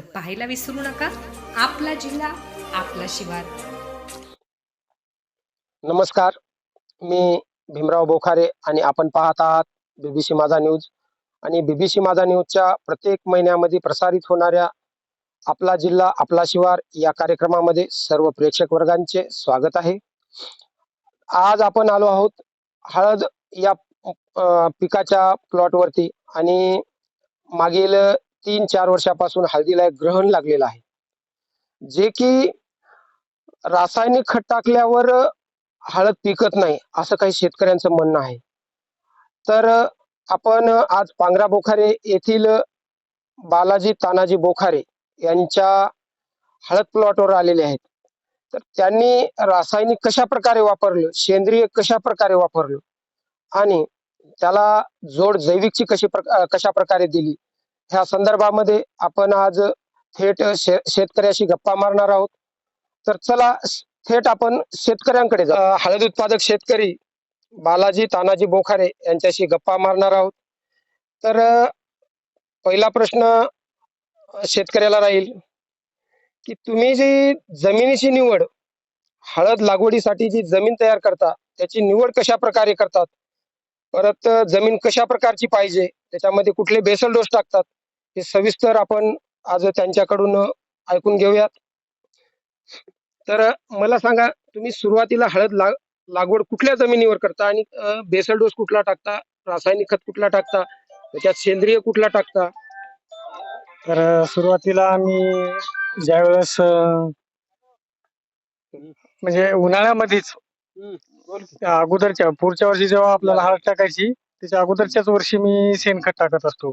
पाहायला विसरू नका. आपला जिल्हा आपला शिवार. नमस्कार. मी भीमराव बोखारे आणि आपण पाहत आहात बीबीसी माझा न्यूज. आणि बीबीसी माझा न्यूजच्या प्रत्येक महिन्यामध्ये प्रसारित होणाऱ्या आपला जिल्हा आपला शिवार या कार्यक्रमामध्ये सर्व प्रेक्षक वर्गांचे स्वागत आहे. आज आपण आलो आहोत हळद या पिकाच्या प्लॉटवरती आणि मागील तीन चार वर्षापासून हळदीला एक ग्रहण लागलेलं आहे. जे की रासायनिक खत टाकल्यावर हळद पिकत नाही असं काही शेतकऱ्यांचं म्हणणं आहे. तर आपण आज पांगरा बोखारे येथील बालाजी तानाजी बोखारे यांच्या हळद प्लॉटवर आलेले आहेत. तर त्यांनी रासायनिक कशा प्रकारे वापरलं सेंद्रिय कशा प्रकारे वापरलं आणि त्याला जोड जैविकची कशी प्रका कशा प्रकारे दिली ह्या संदर्भामध्ये आपण आज थेट शे शेतकऱ्याशी गप्पा मारणार आहोत. तर चला थेट आपण शेतकऱ्यांकडे हळद उत्पादक शेतकरी बालाजी तानाजी बोखारे यांच्याशी गप्पा मारणार आहोत. तर पहिला प्रश्न शेतकऱ्याला राहील की तुम्ही जी जमिनीची निवड हळद लागवडीसाठी जी जमीन तयार करता त्याची निवड कशा प्रकारे करतात? परत जमीन कशा प्रकारची पाहिजे? त्याच्यामध्ये कुठले बेसल डोस टाकतात? हे सविस्तर आपण आज त्यांच्याकडून ऐकून घेऊयात. तर मला सांगा तुम्ही सुरुवातीला हळद लाग लागवड कुठल्या जमिनीवर करता आणि बेसल डोस कुठला टाकता रासायनिक खत कुठला टाकता त्याच्यात सेंद्रिय कुठला टाकता? तर सुरुवातीला आम्ही ज्यावेळेस म्हणजे उन्हाळ्यामध्येच अगोदरच्या पुढच्या वर्षी जेव्हा आपल्याला हळद टाकायची त्याच्या अगोदरच्याच वर्षी मी शेणखत टाकत असतो.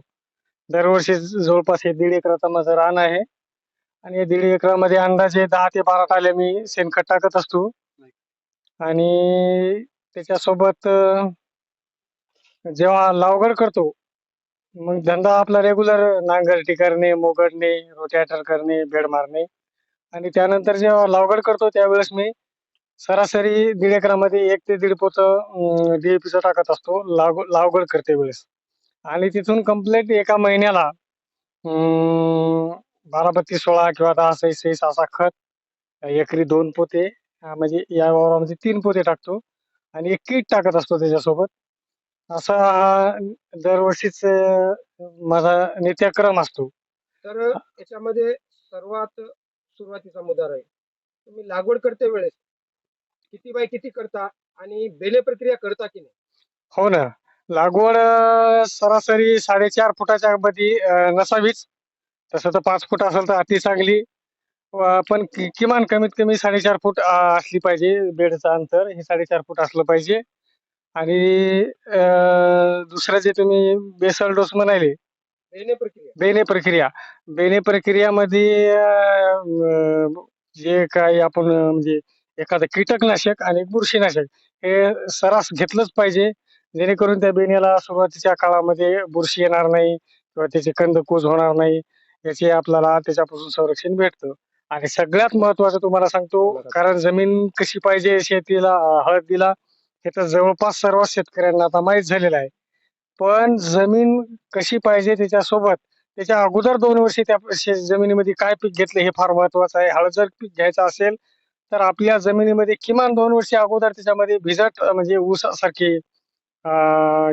दरवर्षी जवळपास हे दीड एकराचा माझं रान आहे. आणि या दीड एकरामध्ये अंदाजे दहा ते बारा टाले मी शेणखत टाकत असतो. आणि त्याच्यासोबत जेव्हा लावगड करतो मग धंदा आपला रेग्युलर नांगरटी करणे मोगडणे रोटॅटर करणे बेड मारणे. आणि त्यानंतर जेव्हा लावगड करतो त्यावेळेस मी सरासरी दीड एकरामध्ये एक ते दीड पोत डीएपीचं टाकत असतो. लाव लावगड करते वेळेस. आणि तिथून कंप्लीट एका महिन्याला बारा बत्तीस सोळा किंवा दहा सही सही असा खत एकरी दोन पोते म्हणजे या वावरामध्ये तीन पोते टाकतो आणि एक किट टाकत असतो त्याच्यासोबत. असा हा दरवर्षीच माझा नित्यक्रम असतो. तर याच्यामध्ये सर्वात सुरुवातीचा मुद्दा राहील. तुम्ही लागवड करते वेळेस किती बाय किती करता आणि बेले प्रक्रिया करता की नाही? हो ना. लागवड अं, सरासरी साडेचार फुटाच्या मध्ये अं, नसावीच. तसं तर पाच फूट असेल तर अति चांगली. व पण कि- किमान कमीत कमी साडेचार फूट अं, असली पाहिजे बेडचं अंतर. हे साडेचार फूट असलं पाहिजे. आणि अं, दुसरं जे तुम्ही बेसल डोस म्हणाले. बेले प्रक्रिया. बेने प्रक्रिया. बेने प्रक्रियामध्ये अं, जे काही आपण अं, म्हणजे एखादं कीटकनाशक आणि बुरशीनाशक हे सरास घेतलंच पाहिजे. जेणेकरून त्या बेण्याला सुरुवातीच्या काळामध्ये बुरशी येणार नाही किंवा त्याचे कंदकूज होणार नाही याचे आपल्याला त्याच्यापासून संरक्षण भेटतं. आणि सगळ्यात महत्वाचं तुम्हाला सांगतो कारण जमीन कशी पाहिजे शेतीला हळदीला हे तर जवळपास सर्व शेतकऱ्यांना आता माहीत झालेलं आहे. पण जमीन कशी पाहिजे त्याच्यासोबत त्याच्या अगोदर दोन वर्षे त्या जमिनीमध्ये काय पीक घेतलं हे फार महत्वाचं आहे. हळद जर पीक घ्यायचं असेल तर आपल्या जमिनीमध्ये किमान दोन वर्षे अगोदर त्याच्यामध्ये भिजट म्हणजे ऊसासारखे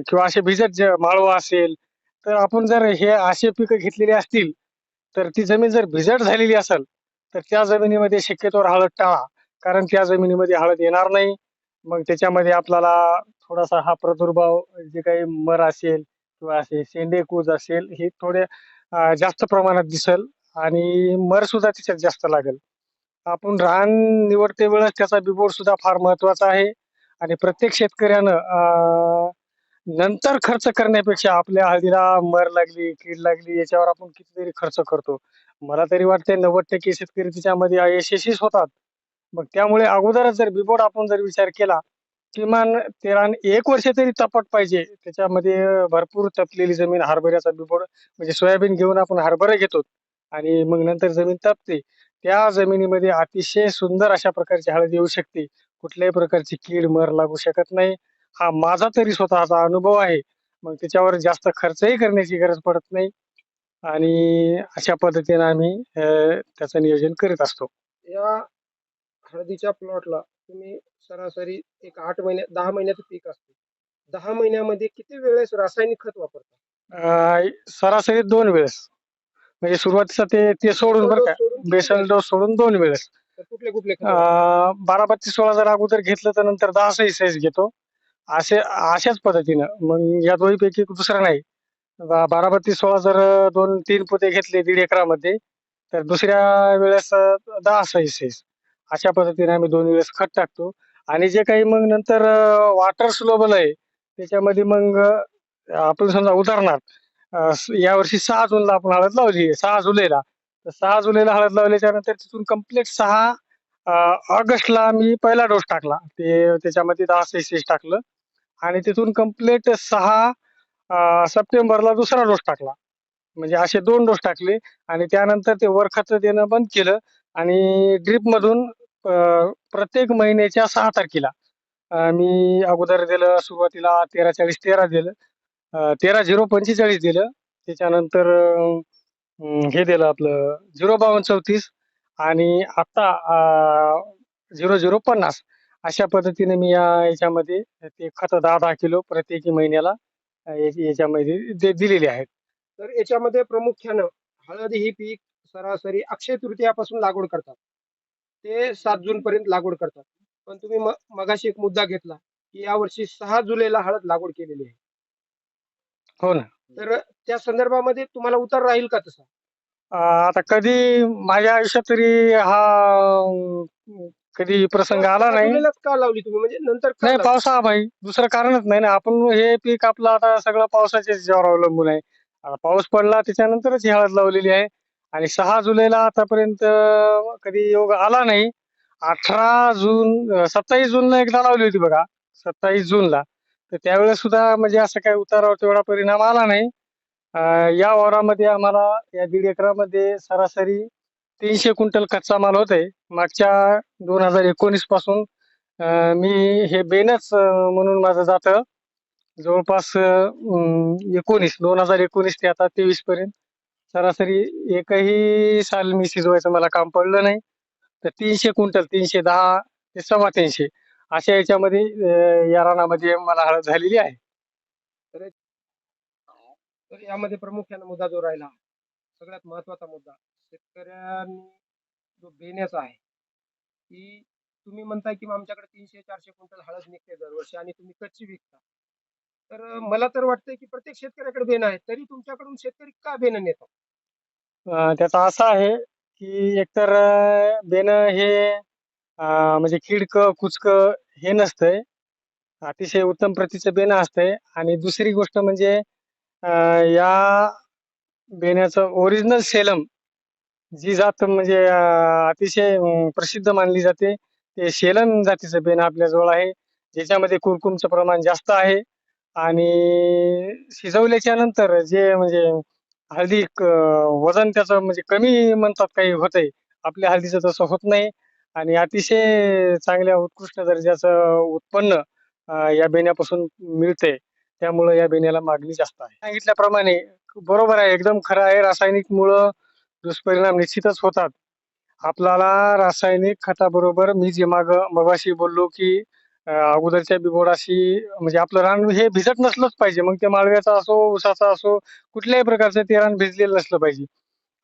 किंवा असे भिजट माळवा असेल तर आपण जर हे असे पिकं घेतलेली असतील तर ती जमीन जर भिजट झालेली असेल तर त्या जमिनीमध्ये शक्यतोवर हळद टाळा कारण त्या जमिनीमध्ये हळद येणार नाही. मग त्याच्यामध्ये आपल्याला थोडासा हा प्रादुर्भाव जे काही मर असेल किंवा असे शेंडे कूज असेल हे थोडे जास्त प्रमाणात दिसल आणि मर सुद्धा त्याच्यात जास्त लागेल. आपण रान निवडते वेळेस त्याचा बिबोड सुद्धा फार महत्त्वाचा आहे. आणि प्रत्येक शेतकऱ्यानं नंतर खर्च करण्यापेक्षा आपल्या हळदीला मर लागली कीड लागली याच्यावर आपण कितीतरी खर्च करतो. मला तरी वाटते नव्वद टक्के शेतकरी त्याच्यामध्ये यशस्वीच होतात. मग त्यामुळे अगोदरच जर बिबोड आपण जर विचार केला किमान तेरा एक वर्ष तरी तपट पाहिजे. त्याच्यामध्ये भरपूर तपलेली जमीन हरभऱ्याचा बिबोड म्हणजे सोयाबीन घेऊन आपण हरभरा घेतो आणि मग नंतर जमीन तपते. त्या जमिनीमध्ये अतिशय सुंदर अशा प्रकारची हळद येऊ शकते. कुठल्याही प्रकारची कीड मर लागू शकत नाही. हा माझा तरी स्वतःचा अनुभव आहे. मग त्याच्यावर जास्त खर्चही करण्याची गरज पडत नाही. आणि अशा पद्धतीने आम्ही त्याचं नियोजन करीत असतो. या हळदीच्या प्लॉटला तुम्ही सरासरी एक आठ महिन्या दहा महिन्याचं पीक असते. दहा महिन्यामध्ये किती वेळेस रासायनिक खत वापरता? सरासरी दोन वेळेस. म्हणजे सुरुवातीचा ते ते सोडून बरं का. बेसल वेळेस? डोस सोडून दोन वेळेस. कुठले कुठले? अं, बारा बत्तीस सोळा जर अगोदर घेतलं तर नंतर दहा सही साईज घेतो. असे अशाच पद्धतीनं. मग या दोन्हीपैकी दुसरा नाही. बा- बारा बत्तीस सोळा जर दोन तीन पोते घेतले दीड एकरामध्ये तर दुसऱ्या वेळेस अं, दहा सही साईज अशा पद्धतीने आम्ही दोन वेळेस खत टाकतो. आणि जे काही मग नंतर वॉटर स्लोबल आहे त्याच्यामध्ये मग अं, आपण समजा उदाहरणार्थ यावर्षी सहा जूनला आपण हळद लावली सहा जुलैला. तर सहा जुलैला हळद लावल्याच्या नंतर तिथून कंप्लीट सहा ऑगस्टला मी पहिला डोस टाकला. ते त्याच्यामध्ये दहा सेसेस टाकलं. आणि तिथून कंप्लीट सहा सप्टेंबरला दुसरा डोस टाकला. म्हणजे असे दोन डोस टाकले आणि त्यानंतर ते वरखाचं देणं बंद केलं आणि ड्रीप मधून प्रत्येक महिन्याच्या सहा तारखेला मी अगोदर दिलं सुरुवातीला तेरा चाळीस तेरा दिलं. तेरा झिरो पंचेचाळीस दिलं. त्याच्यानंतर हे दिलं आपलं झिरो बावन्न चौतीस आणि आता झिरो झिरो पन्नास. अशा पद्धतीने मी या याच्यामध्ये ते खत दहा दहा किलो प्रत्येकी महिन्याला या- याच्यामध्ये दे- दिलेले आहेत. तर याच्यामध्ये प्रामुख्यानं हळद ही पीक सरासरी अक्षय तृतीयापासून लागवड करतात. ते सात जून पर्यंत लागवड करतात. पण तुम्ही म- मगाशी एक मुद्दा घेतला की यावर्षी सहा जुलैला हळद लागवड केलेली आहे. हो ना. तर त्या संदर्भामध्ये तुम्हाला उतार राहील का तसा? आता कधी माझ्या आयुष्यात तरी हा कधी प्रसंग आला नाही. का लावली तुम्ही? म्हणजे नंतर का नाही लावली? पावसाअभावी दुसरं कारणच नाही ना. आपण हे पीक आपलं आता सगळं पावसाच्या याच्यावर अवलंबून आहे. आता पाऊस पडला त्याच्यानंतरच ही हळद लावलेली आहे. आणि सहा जुलैला आतापर्यंत कधी योग आला नाही. अठरा जून सत्तावीस जूनला एकदा लावली होती बघा. सत्तावीस जूनला. तर त्यावेळेस सुद्धा म्हणजे असं काही उतारावर तेवढा परिणाम आला नाही. या वावरामध्ये आम्हाला या दीड एकरामध्ये सरासरी तीनशे क्विंटल कच्चा माल होते मागच्या दोन हजार एकोणीसपासून मी हे बेनच म्हणून माझं जातं. जवळपास एकोणीस दोन हजार एकोणीस ते आता तेवीस पर्यंत सरासरी एकही साल मी शिजवायचं मला काम पडलं नाही. तर तीनशे क्विंटल तीनशे दहा ते सव्वा तीनशे अशा याच्यामध्ये या रानामध्ये मला हळद झालेली आहे. तर यामध्ये प्रामुख्याने मुद्दा जो राहिला सगळ्यात महत्त्वाचा मुद्दा शेतकऱ्यांनी जो बेण्याचा आहे की तुम्ही म्हणताय की आमच्याकडे तीनशे चारशे क्विंटल हळद निघते दरवर्षी आणि तुम्ही कच्ची विकता. तर मला तर वाटतंय की प्रत्येक शेतकऱ्याकडे बेन आहे तरी तुमच्याकडून शेतकरी का बेन नेतो? त्याचा असा आहे की एकतर बेन हे म्हणजे किडक कुचक हे नसतंय. अतिशय उत्तम प्रतीचं बेणं असतंय. आणि दुसरी गोष्ट म्हणजे या बेण्याचं ओरिजिनल सेलम जी जात म्हणजे अतिशय प्रसिद्ध मानली जाते ते सेलम जातीचं बेन आपल्याजवळ आहे. ज्याच्यामध्ये कुरकुमचं प्रमाण जास्त आहे. आणि शिजवल्याच्या नंतर जे म्हणजे हळदी क- वजन त्याचं म्हणजे कमी म्हणतात काही होतंय. आपल्या हळदीचं तसं होत नाही. आणि अतिशय चांगल्या उत्कृष्ट दर्जाचं उत्पन्न अं, या बेण्यापासून मिळते. त्यामुळं या बेण्याला मागणी जास्त आहे. सांगितल्याप्रमाणे बरोबर आहे एकदम खरं आहे. रासायनिक मुळे दुष्परिणाम निश्चितच होतात. आपल्याला रासायनिक खताबरोबर मी जे माग मगाशी बोललो की अं, अगोदरच्या बिबोडाशी म्हणजे आपलं रान हे भिजत नसलंच पाहिजे. मग ते माळव्याचा असो ऊसाचा असो कुठल्याही प्रकारचं ते रान भिजलेलं नसलं पाहिजे.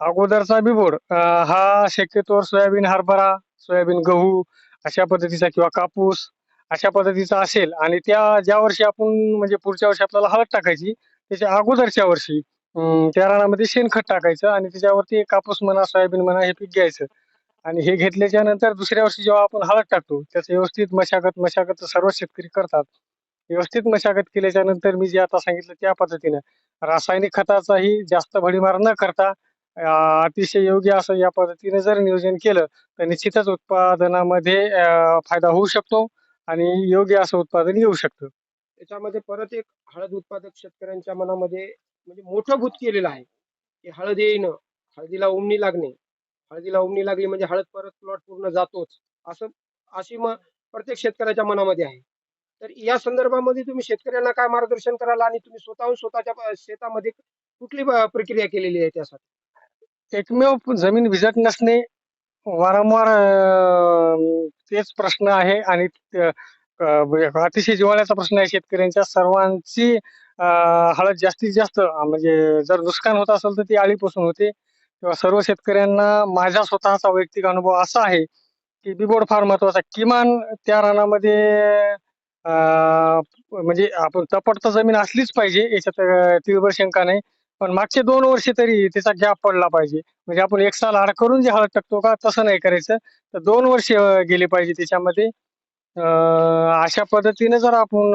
अगोदरचा बिबोड अं, हा शक्यतोवर सोयाबीन हरभरा सोयाबीन गहू अशा पद्धतीचा किंवा कापूस अशा पद्धतीचा असेल आणि त्या ज्या वर्षी आपण म्हणजे पुढच्या वर्षी आपल्याला हळद टाकायची त्याच्या अगोदरच्या वर्षी त्या रानामध्ये शेणखत टाकायचं आणि त्याच्यावरती कापूस म्हणा सोयाबीन म्हणा हे पीक घ्यायचं. आणि हे घेतल्याच्या नंतर दुसऱ्या वर्षी जेव्हा आपण हळद टाकतो त्याचं व्यवस्थित मशागत मशागत सर्व शेतकरी करतात. व्यवस्थित मशागत केल्याच्यानंतर मी जे आता सांगितलं त्या पद्धतीनं रासायनिक खताचाही जास्त भडीमार न करता अतिशय योग्य असं या पद्धतीने जर नियोजन केलं तर निश्चितच उत्पादनामध्ये फायदा होऊ शकतो आणि योग्य असं उत्पादन येऊ शकतं. त्याच्यामध्ये परत एक हळद उत्पादक शेतकऱ्यांच्या मनामध्ये म्हणजे मोठं भूत केलेलं आहे. की हळद येईन हळदीला उमणी लागणे. हळदीला उमणी लागली म्हणजे हळद परत प्लॉट पूर्ण जातोच. असं अशी मग प्रत्येक शेतकऱ्याच्या मनामध्ये आहे. तर या संदर्भामध्ये तुम्ही शेतकऱ्यांना काय मार्गदर्शन कराल आणि तुम्ही स्वतःहून स्वतःच्या प- शेतामध्ये कुठली प- प्रक्रिया केलेली आहे त्यासाठी? एकमेव जमीन भिजत नसणे वारंवार तेच प्रश्न आहे आणि अतिशय जिवाळ्याचा प्रश्न आहे शेतकऱ्यांच्या सर्वांची हळद जास्तीत जास्त म्हणजे जर नुकसान होत असेल तर ती आळीपासून होते किंवा सर्व शेतकऱ्यांना माझा स्वतःचा वैयक्तिक अनुभव असा आहे की बिबोड फार महत्त्वाचा आहे. किमान त्या रानामध्ये म्हणजे आपण तपट तर जमीन असलीच पाहिजे याच्यात तिळभर शंका नाही पण मागचे दोन वर्ष तरी त्याचा गॅप पडला पाहिजे. म्हणजे आपण एक साल आड करून जे हळद टाकतो का तसं नाही करायचं. तर दोन वर्ष गेले पाहिजे त्याच्यामध्ये. अशा पद्धतीने जर आपण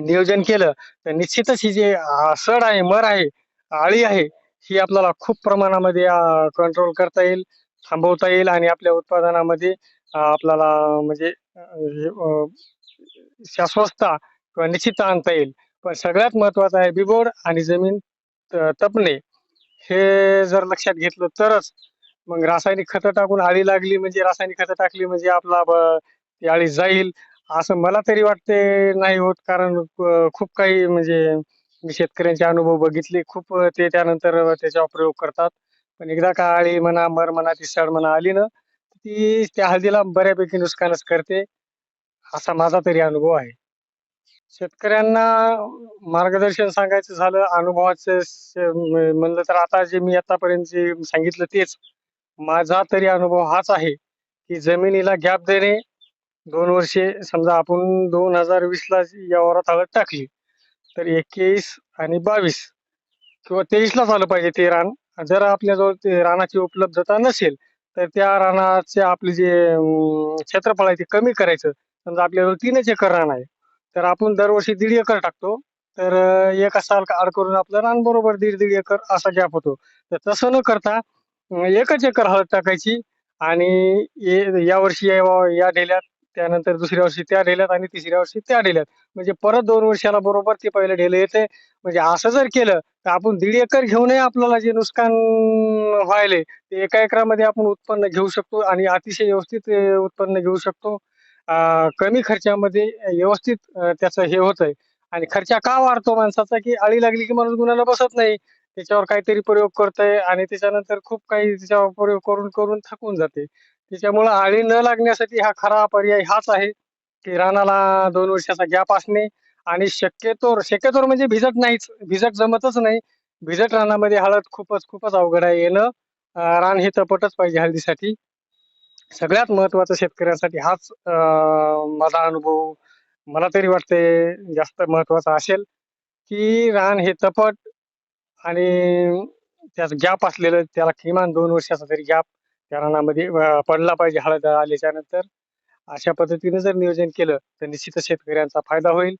नियोजन केलं तर निश्चितच ही जे सड आहे मर आहे आळी आहे ही आपल्याला खूप प्रमाणामध्ये कंट्रोल करता येईल थांबवता येईल आणि आपल्या उत्पादनामध्ये आपल्याला म्हणजे हे, शाश्वतता किंवा निश्चितता आणता येईल. पण सगळ्यात महत्वाचं आहे बिबोड आणि जमीन त- तपणे. हे जर लक्षात घेतलं तरच मग रासायनिक खतं टाकून आळी लागली म्हणजे रासायनिक खतं टाकली म्हणजे आपला ब- ती आळी जाईल. असं मला तरी वाटते नाही होत. कारण खूप काही म्हणजे मी शेतकऱ्यांचे अनुभव बघितले. खूप ते त्यानंतर त्याच्यावर प्रयोग करतात. पण एकदा का आळी म्हणा मर म्हणा ती सड म्हणा आली ना ती त्या हळदीला बऱ्यापैकी नुकसानच करते. असा माझा तरी अनुभव आहे. शेतकऱ्यांना मार्गदर्शन सांगायचं झालं अनुभवाचं म्हणलं तर आता जे मी आतापर्यंत जे सांगितलं तेच. माझा तरी अनुभव हाच आहे की जमिनीला गॅप देणे दोन वर्षे समजा आपण दोन हजार वीसला या वरात हळद टाकली तर एकवीस आणि बावीस किंवा तेवीसला झालं पाहिजे ते रान. जर आपल्याजवळ ते रानाची उपलब्धता नसेल तर त्या रानाचे आपले जे क्षेत्रफळ आहे ते कमी करायचं. समजा आपल्याजवळ तीनच एकर रान आहे. तर आपण दरवर्षी दीड एकर टाकतो. तर एका साल आड करून आपलं रान बरोबर दीड दीड एकर असा गॅप होतो. तर तसं न करता एकच एकर हळद टाकायची आणि ये- या या या ढेल्यात त्यानंतर दुसऱ्या वर्षी त्या ढेल्यात आणि तिसऱ्या वर्षी त्या ढेल्यात. म्हणजे परत दोन वर्षाला बरोबर ते पहिले ढेलं येते. म्हणजे असं जर केलं तर आपण दीड एकर घेऊनही आपल्याला जे नुकसान व्हायले ते एका एकरामध्ये आपण उत्पन्न घेऊ शकतो आणि अतिशय व्यवस्थित उत्पन्न घेऊ शकतो. कमी खर्चामध्ये व्यवस्थित त्याचं हे होत आहे आणि खर्चा का वाढतो माणसाचा की आळी लागली की माणूस गुन्ह्याला बसत नाही. त्याच्यावर काहीतरी प्रयोग करतय आणि त्याच्यानंतर खूप काही त्याच्यावर प्रयोग करून करून थकून जाते. त्याच्यामुळं आळी न लागण्यासाठी हा खरा पर्याय हाच आहे की रानाला दोन वर्षाचा गॅप असणे. आणि शक्यतोर शक्यतोर म्हणजे भिजत नाहीच. भिजत जमतच नाही. भिजत रानामध्ये हळद खूपच खूपच अवघड आहे येणं. रान हे तपटच पाहिजे हळदीसाठी. सगळ्यात महत्वाचं शेतकऱ्यांसाठी हाच माझा अनुभव. मला तरी वाटते जास्त महत्त्वाचा असेल की रान हे तपट आणि त्याचं गॅप असलेलं त्याला किमान दोन वर्षाचा तरी गॅप त्या रानामध्ये पडला पाहिजे हळद आल्याच्यानंतर. अशा पद्धतीने जर नियोजन केलं तर निश्चितच शेतकऱ्यांचा फायदा होईल.